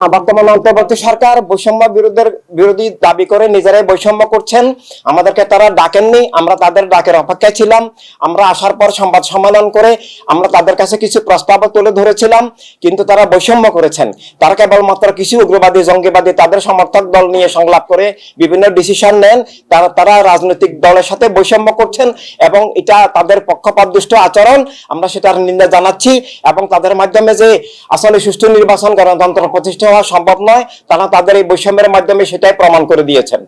বর্তমান অন্তর্বর্তী সরকার বৈষম্য বিরোধের বিরোধী দাবি করে নিজেরাই বৈষম্য করছেন। আমাদেরকে তারা ডাকেননি, আমরা তাদের ডাকের অপেক্ষায় ছিলাম। আমরা আসার পর সংবাদ সম্মেলন করে আমরা তাদের কাছে কিছু প্রস্তাব তুলে ধরেছিলাম, কিন্তু তারা বৈষম্য করেছেন। তারা কেবলমাত্র কিছু উগ্রবাদী, জঙ্গিবাদী তাদের সমর্থক দল নিয়ে সংলাপ করে বিভিন্ন ডিসিশন নেন। তারা তারা রাজনৈতিক দলের সাথে বৈষম্য করছেন এবং এটা তাদের পক্ষপাতদুষ্ট আচরণ, আমরা সেটার নিন্দা জানাচ্ছি এবং তাদের মাধ্যমে যে আসলে সুষ্ঠু নির্বাচন, গণতন্ত্র প্রতিষ্ঠা হওয়া সম্ভব নয় তারা তাদের এই বৈষম্যের মাধ্যমে সেটাই প্রমাণ করে দিয়েছেন।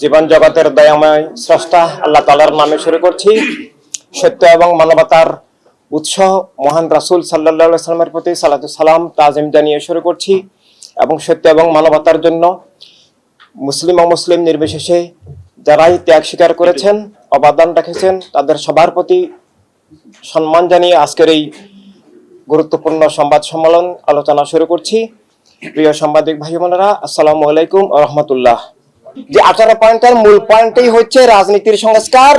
জীবন জগতের দয়াময় স্রষ্টা আল্লাহ তালার নামে শুরু করছি। সত্য এবং মানবতার উৎস মহান রাসুল সাল্লাহ সাল্লামের প্রতি সালাতু সালাম, তাজিম জানিয়ে শুরু করছি। এবং সত্য এবং মানবতার জন্য মুসলিম অমুসলিম নির্বিশেষে যারাই ত্যাগ স্বীকার করেছেন, অবদান রেখেছেন, তাদের সবার প্রতি সম্মান জানিয়ে আজকের এই গুরুত্বপূর্ণ সংবাদ সম্মেলন আলোচনা শুরু করছি। প্রিয় সাংবাদিক ভাই বোনেরা আসসালামু আলাইকুম রহমতুল্লাহ। যে আঠারো পয়েন্টের মূল পয়েন্টই হচ্ছে রাজনীতির সংস্কার,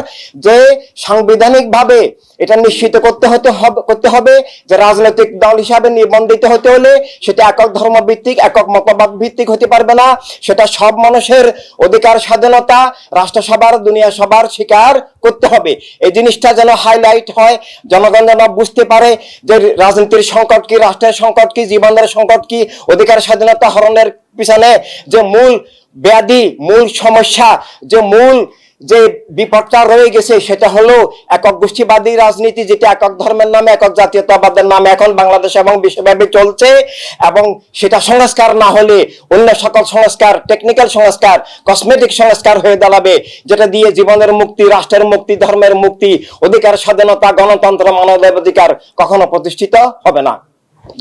যে সাংবিধানিক ভাবে এটা নিশ্চিত করতে হতে হবে করতে হবে, যে রাজনৈতিক দল হিসাবে নিবন্ধিত হতে হলে সেটা একক ধর্ম ভিত্তিক একক মতবাদ ভিত্তিক হতে পারবে না। সেটা সব মানুষের অধিকার, স্বাধীনতা, রাষ্ট্রসভার, দুনিয়া সবার স্বীকার করতে হবে। এই জিনিসটা যেন হাইলাইট হয়, জনগণ যেন বুঝতে পারে যে রাজনীতির সংকট কি, রাষ্ট্রের সংকট কি, জীবনের সংকট কি, অধিকার স্বাধীনতা হরণের পিছনে যে মূল ব্যাধি, মূল সমস্যা, যে মূল যে বিপদটা রয়ে গেছে, সেটা হলো একক গোষ্ঠীবাদী রাজনীতি, যেটা একক ধর্মের নামে, একক জাতীয়তাবাদের নামে এখন বাংলাদেশ এবং বিশ্বব্যাপী চলছে। এবং সেটা সংস্কার না হলে অন্য সকল সংস্কার টেকনিক্যাল সংস্কার কসমেটিক সংস্কার হয়ে দাঁড়াবে, যেটা দিয়ে জীবনের মুক্তি, রাষ্ট্রের মুক্তি, ধর্মের মুক্তি, অধিকার, স্বাধীনতা, গণতন্ত্র, মানবাধিকার কখনো প্রতিষ্ঠিত হবে না।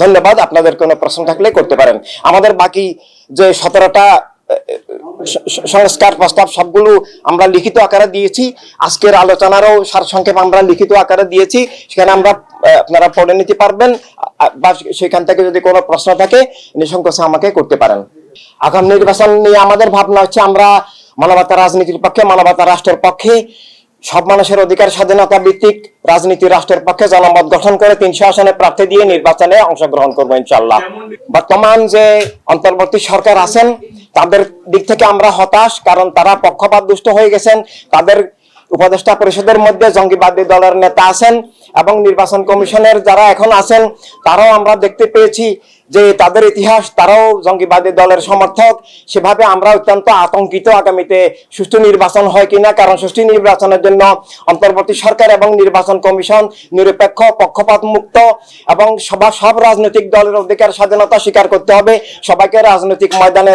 ধন্যবাদ, আপনাদের কোনো প্রশ্ন থাকলে করতে পারেন। আমাদের বাকি যে সতেরোটা সংস্কার প্রস্তাব, সবগুলো আমরা লিখিত আকারে দিয়েছি। আজকের আলোচনারও সারসংক্ষেপ আমরা লিখিত আকারে দিয়েছি। সেখানে আমরা আপনারা পড়ে নিতে পারবেন। বা সেখান থেকে যদি কোনো প্রশ্ন থাকে, নিঃসংকোচে আমাকে করতে পারেন। আগাম নির্বাচন নিয়ে আমাদের ভাবনা হচ্ছে, আমরা মানবতা রাজনীতির পক্ষে মানবতা রাষ্ট্রের পক্ষে সব মানুষের অধিকার স্বাধীনতা ভিত্তিক রাজনীতি রাষ্ট্রের পক্ষে জনমত গঠন করে তিনশো আসনে প্রার্থী দিয়ে নির্বাচনে অংশগ্রহণ করব ইনশাল্লাহ বর্তমান যে অন্তর্বর্তী সরকার আছেন, তাদের দিক থেকে আমরা হতাশ কারণ তারা পক্ষপাত দুষ্ট হয়ে গেছেন। তাদের উপদেষ্টা পরিষদের মধ্যে জঙ্গিবাদী দলের নেতা আছেন এবং নির্বাচন কমিশনের যারা এখন আছেন, তারাও আমরা দেখতে পেয়েছি যে তাদের ইতিহাস, তারাও জঙ্গিবাদী দলের সমর্থক। সেভাবে আমরা অত্যন্ত আতঙ্কিত আগামীতে সুষ্ঠু নির্বাচন হয় কিনা, কারণ সুষ্ঠু নির্বাচনের জন্য অন্তর্বর্তী সরকার এবং নির্বাচন কমিশন নিরপেক্ষ পক্ষপাত মুক্ত এবং সবার সব রাজনৈতিক দলের অধিকার স্বাধীনতা স্বীকার করতে হবে। সবাইকে রাজনৈতিক ময়দানে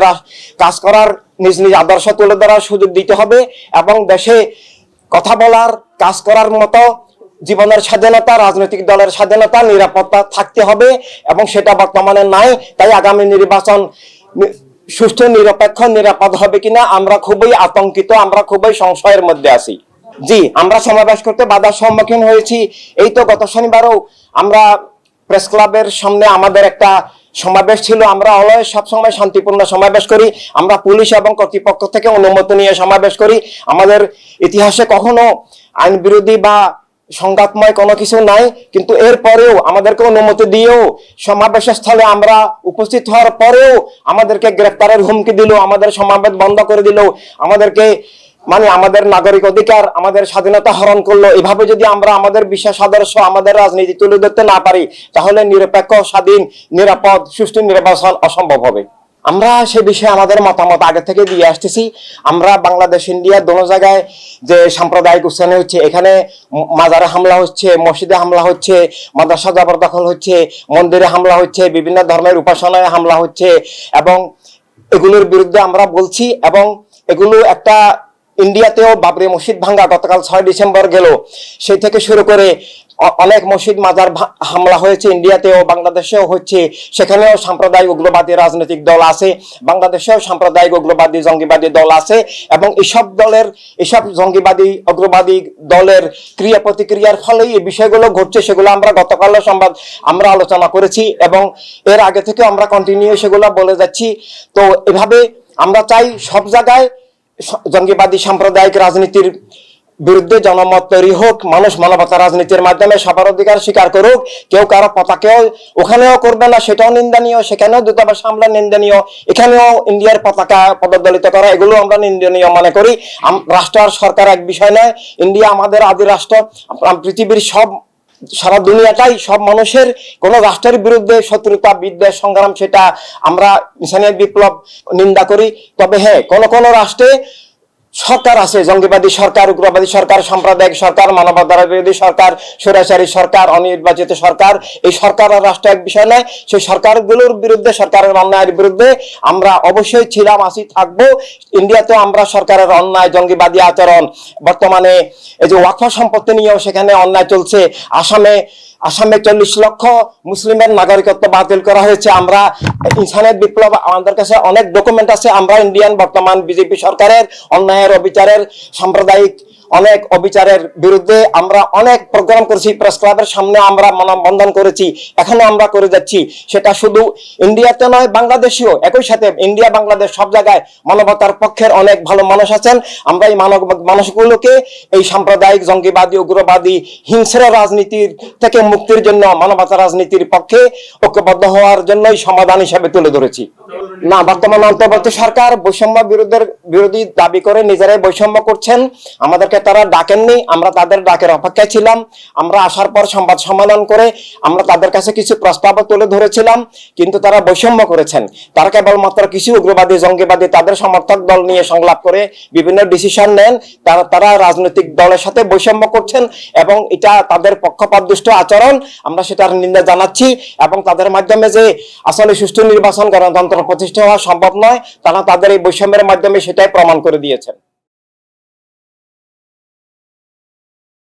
কাজ করার নিজ নিজ আদর্শ তুলে ধরার সুযোগ দিতে হবে এবং দেশে কথা বলার, কাজ করার মতো জীবনের স্বাধীনতা, রাজনৈতিক দলের স্বাধীনতা, নিরাপত্তা থাকতে হবে এবং সেটা বর্তমানে নাই। তাই আগামী নির্বাচন সুষ্ঠু, নিরপেক্ষ, নিরাপদ হবে কিনা আমরা খুবই আতঙ্কিত, আমরা খুবই সংশয়ের মধ্যে আছি। জি, আমরা সমাবেশ করতে বাধার সম্মুখীন হয়েছি। এই তো গত শনিবারও আমরা প্রেস ক্লাবের সামনে আমাদের একটা সমাবেশ ছিল। আমরা অলয় সবসময় শান্তিপূর্ণ সমাবেশ করি। আমরা পুলিশ এবং কর্তৃপক্ষ থেকে অনুমতি নিয়ে সমাবেশ করি। আমাদের ইতিহাসে কখনো আইন বিরোধী বা সংঘাতময় কোনো কিছু নাই, কিন্তু এরপরেও আমাদেরকে অনুমতি দিয়েও সমাবেশের স্থলে আমরা উপস্থিত হওয়ার পরেও আমাদেরকে গ্রেপ্তারের হুমকি দিল, আমাদের সমাবেশ বন্ধ করে দিল, আমাদেরকে মানে আমাদের নাগরিক অধিকার, আমাদের স্বাধীনতা হরণ করল। এভাবে যদি আমরা আমাদের বিশ্বাস, আদর্শ, আমাদের রাজনীতি তুলে ধরতে না পারি, তাহলে নিরপেক্ষ, স্বাধীন, নিরাপদ, সুষ্ঠু, নির্বাচন অসম্ভব হবে। আমরা সে বিষয়ে আমাদের মতামত আগে থেকে দিয়ে আসতেছি। আমরা বাংলাদেশ, ইন্ডিয়া দোনো জায়গায় যে সাম্প্রদায়িক উচ্চারণ হচ্ছে, এখানে মাজারে হামলা হচ্ছে, মসজিদে হামলা হচ্ছে, মাদ্রাসা জবরদখল হচ্ছে, মন্দিরে হামলা হচ্ছে, বিভিন্ন ধর্মের উপাসনায় হামলা হচ্ছে এবং এগুলোর বিরুদ্ধে আমরা বলছি এবং এগুলো একটা ইন্ডিয়াতেও বাবরি মসজিদ ভাঙ্গা গতকাল ছয় ডিসেম্বর গেল। সেই থেকে শুরু করে অনেক মসজিদ মাজার হামলা হয়েছে, ইন্ডিয়াতেও, বাংলাদেশেও হচ্ছে। সেখানেও সাম্প্রদায়িক উগ্রবাদী রাজনৈতিক দল আছে, বাংলাদেশেও সাম্প্রদায়িক উগ্রবাদী, জঙ্গিবাদী দল আছে এবং এসব দলের, এসব জঙ্গিবাদী, উগ্রবাদী দলের ক্রিয়া প্রতিক্রিয়ার ফলেই এই বিষয়গুলো ঘটছে, সেগুলো আমরা গতকালও সংবাদ, আমরা আলোচনা করেছি এবং এর আগে থেকে আমরা কন্টিনিউ সেগুলো বলে যাচ্ছি। তো এভাবে আমরা চাই সব জায়গায় জঙ্গিবাদী, সাম্প্রদায়িক রাজনীতির বিরুদ্ধে জনমত তৈরি হোক, মানুষ মানবতা রাজনীতির মাধ্যমে সবার অধিকার স্বীকার করুক, কেউ কারও পতাকাও ওখানেও করবে না, সেটাও নিন্দনীয়, সেখানেও দূতাবাস হামলা নিন্দনীয়, এখানেও ইন্ডিয়ার পতাকা পদদলিত করা, এগুলো আমরা নিন্দনীয় মনে করি। রাষ্ট্র আর সরকার এক বিষয় নয়, ইন্ডিয়া আমাদের আদি রাষ্ট্র পৃথিবীর সব, সারা দুনিয়াটাই সব মানুষের, কোন রাষ্ট্রের বিরুদ্ধে শত্রুতা, বিদ্বেষ, সংগ্রাম, সেটা আমরা বিপ্লব নিন্দা করি। তবে হ্যাঁ কোন কোন রাষ্ট্রে সরকার আছে, জঙ্গিবাদী সরকার, উগ্রবাদী সরকার, সাম্প্রদায়িক সরকার মানবাধিকার বিরোধী সরকার, স্বৈরাচারী সরকার, অনির্বাচিত সরকার। এই সরকার আর রাষ্ট্র এক বিষয় নয়, সেই সরকারগুলোর বিরুদ্ধে, সরকারের অন্যায়ের বিরুদ্ধে আমরা অবশ্যই ছিলাম আসি থাকব। ইন্ডিয়াতে আমরা সরকারের অন্যায়, জঙ্গিবাদী আচরণ, বর্তমানে এই যে ওয়াকফ সম্পত্তি নিয়েও সেখানে অন্যায় চলছে। আসামে আসামে চল্লিশ লক্ষ মুসলিমের নাগরিকত্ব বাতিল করা হয়েছে। আমরা ইনসানের বিপ্লব, আমাদের কাছে অনেক ডকুমেন্ট আছে। আমরা ইন্ডিয়ান বর্তমান বিজেপি সরকারের অন্যায়ের অবিচারের সাম্প্রদায়িক অনেক অবিচারের বিরুদ্ধে আমরা অনেক প্রোগ্রাম করেছি। প্রেস ক্লাবের সামনে আমরা মানববন্ধন করেছি। এখনও আমরা করে যাচ্ছি। সেটা শুধু ইন্ডিয়াতে নয়, বাংলাদেশেও একই সাথে ইন্ডিয়া বাংলাদেশ সব জায়গায় মানবতার পক্ষের অনেক ভালো মানুষ আছেন। আমরা এই মানব, মানুষগুলোকে এই সাম্প্রদায়িক জঙ্গিবাদী, উগ্রবাদী, হিংস্র রাজনীতির থেকে মুক্তির জন্য মানবতা রাজনীতির পক্ষে ঐক্যবদ্ধ হওয়ার জন্যই সমাধান হিসেবে তুলে ধরেছি। না, বর্তমান অন্তর্বর্তী সরকার বৈষম্য বিরোধের বিরোধী দাবি করে নিজেরাই বৈষম্য করছেন। আমাদেরকে তারা ডাকেননি, আমরা তাদের ডাকের অপেক্ষায় ছিলাম। আমরা আসার পর সংবাদ সম্মেলন করে আমরা তাদের কাছে কিছু প্রস্তাবও তুলে ধরেছিলাম, কিন্তু তারা বৈষম্য করেছেন। তারা কেবলমাত্র কিছু উগ্রবাদী, জঙ্গিবাদী, তাদের সমর্থক দল নিয়ে সংলাপ করে বিভিন্ন ডিসিশন নেন। তারা তারা রাজনৈতিক দলের সাথে বৈষম্য করছেন এবং এটা তাদের পক্ষপাতদুষ্ট আচরণ। আমরা সেটার নিন্দা জানাচ্ছি এবং তাদের মাধ্যমে যে আসলে সুষ্ঠু নির্বাচন, গণতন্ত্র প্রতিষ্ঠা হওয়া সম্ভব নয় তারা তাদের এই বৈষম্যের মাধ্যমে সেটাই প্রমাণ করে দিয়েছেন।